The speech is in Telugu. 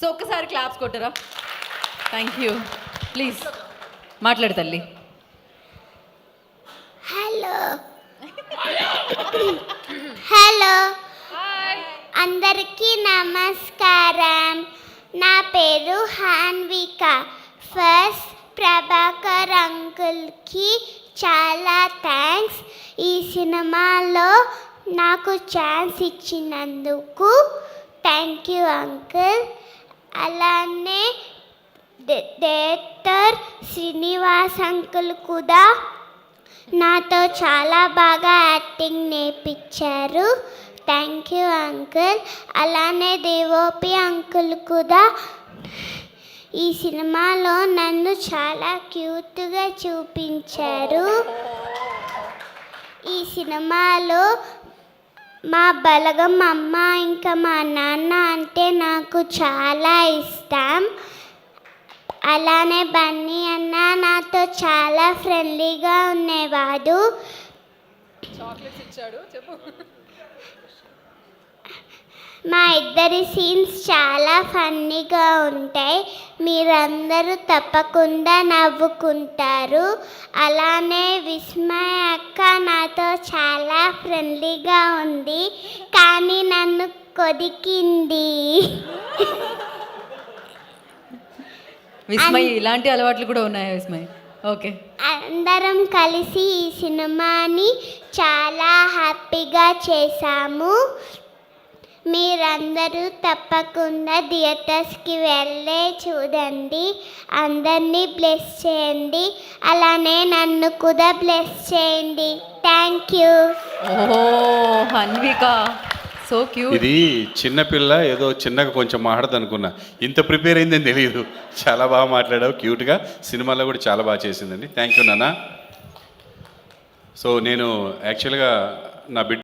సో ఒక్కసారి క్లాప్స్ కొట్టరా? థ్యాంక్ యూ ప్లీజ్ మాట్లాడు తల్లి. హలో హలో అందరికీ నమస్కారం. నా పేరు హాన్విక. ఫస్ట్ ప్రభాకర్ అంకుల్కి చాలా థ్యాంక్స్ ఈ సినిమాలో నాకు ఛాన్స్ ఇచ్చినందుకు థ్యాంక్ యూ అంకుల్ అలానే డైరెక్టర్ శ్రీనివాస్ అంకుల్ కూడా నాతో చాలా బాగా యాక్టింగ్ నేర్పించారు. Thank you uncle. అలానే దేవోపి అంకుల్ కూడా ఈ సినిమాలో నన్ను చాలా క్యూట్గా చూపించారు. ఈ సినిమాలో మా బలగం అమ్మ ఇంకా మా నాన్న అంటే నాకు చాలా ఇష్టం. అలానే బన్నీ అన్న నాతో చాలా ఫ్రెండ్లీగా ఉండేవాడు. మా ఇద్దరి సీన్స్ చాలా ఫన్నీగా ఉంటాయి. మీరందరూ తప్పకుండా నవ్వుకుంటారు. అలానే విస్మయ అక్క నాతో చాలా ఫ్రెండ్లీగా ఉంది. కానీ నన్ను కొదికింది. విస్మయ్ ఇలాంటి అలవాట్లు కూడా ఉన్నాయా విస్మయ్? ఓకే. అందరం కలిసి ఈ సినిమాని చాలా హ్యాపీగా చేశాము. మీరందరూ తప్పకుండా థియేటర్స్కి వెళ్ళే చూడండి. అందరినీ బ్లెస్ చేయండి. అలానే నన్ను కూడా బ్లెస్ చేయండి. Thank you. ఓహో హన్విక సో క్యూట్. ఇది చిన్నపిల్ల ఏదో చిన్నగా కొంచెం మాట్లాడదు అనుకున్నా. ఇంత ప్రిపేర్ అయిందని తెలియదు చాలా బాగా మాట్లాడావు. క్యూట్గా. సినిమాలో కూడా చాలా బాగా చేసిందండి. థ్యాంక్ యూ నాన్న. సో నేను యాక్చువల్గా నా బిడ్డ